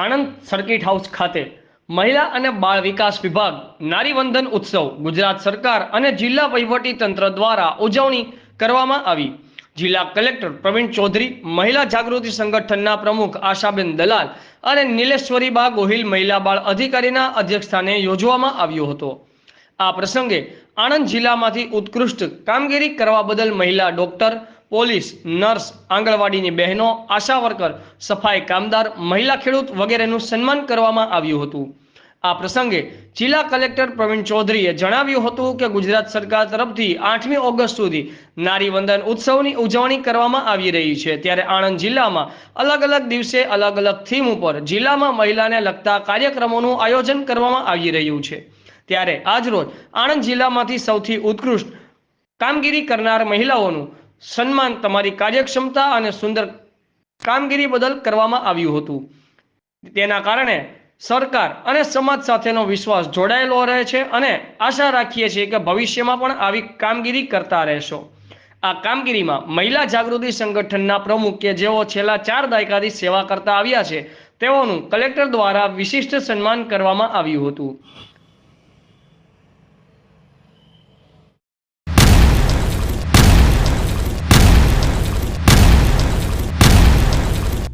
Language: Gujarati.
આણંદ સર્કિટ હાઉસ ખાતે મહિલા અને બાળ વિકાસ વિભાગ નારીવંદન ઉત્સવ ગુજરાત સરકાર અને જિલ્લા વહીવટી તંત્ર દ્વારા ઉજવણી કરવામાં આવી. જિલ્લા કલેક્ટર પ્રવીણ ચૌધરી, મહિલા જાગૃતિ સંગઠનના પ્રમુખ આશાબેન દલાલ અને નીલેશ્વરીબા ગોહિલ મહિલા બાળ અધિકારીના અધ્યક્ષસ્થાને યોજવામાં આવ્યો હતો. આ પ્રસંગે આણંદ જિલ્લામાંથી ઉત્કૃષ્ટ કામગીરી કરવા બદલ મહિલા ડોક્ટર પોલીસ, નર્સ, આંગણવાડીની બહેનો, આશા વર્કર, સફાઈ કામદાર, મહિલા ખેડૂત વગેરેનું સન્માન કરવામાં આવ્યું હતું. આ પ્રસંગે જિલ્લા કલેક્ટર પ્રવીણ ચૌધરીએ જણાવ્યું હતું કે ગુજરાત સરકાર તરફથી આઠમી ઓગસ્ટ સુધી નારી વંદન ઉત્સવની ઉજવણી કરવામાં આવી રહી છે. ત્યારે આણંદ જિલ્લામાં અલગ અલગ દિવસે અલગ અલગ થીમ ઉપર જિલ્લામાં મહિલાને લગતા કાર્યક્રમોનું આયોજન કરવામાં આવી રહ્યું છે. ત્યારે આજરોજ આણંદ જિલ્લામાંથી સૌથી ઉત્કૃષ્ટ કામગીરી કરનાર મહિલાઓનું સન્માન તમારી કાર્યક્ષમતા અને સુંદર કામગીરી બદલ કરવામાં આવ્યું હતું. તેના કારણે સરકાર અને સમાજ સાથેનો વિશ્વાસ જોડાયેલો રહે છે અને આશા રાખીએ છીએ કે ભવિષ્યમાં પણ આવી કામગીરી કરતા રહેશો. આ કામગીરીમાં મહિલા જાગૃતિ સંગઠનના પ્રમુખ કે જેઓ છેલ્લા ચાર દાયકાથી સેવા કરતા આવ્યા છે, તેઓનું કલેક્ટર દ્વારા વિશિષ્ટ સન્માન કરવામાં આવ્યું હતું.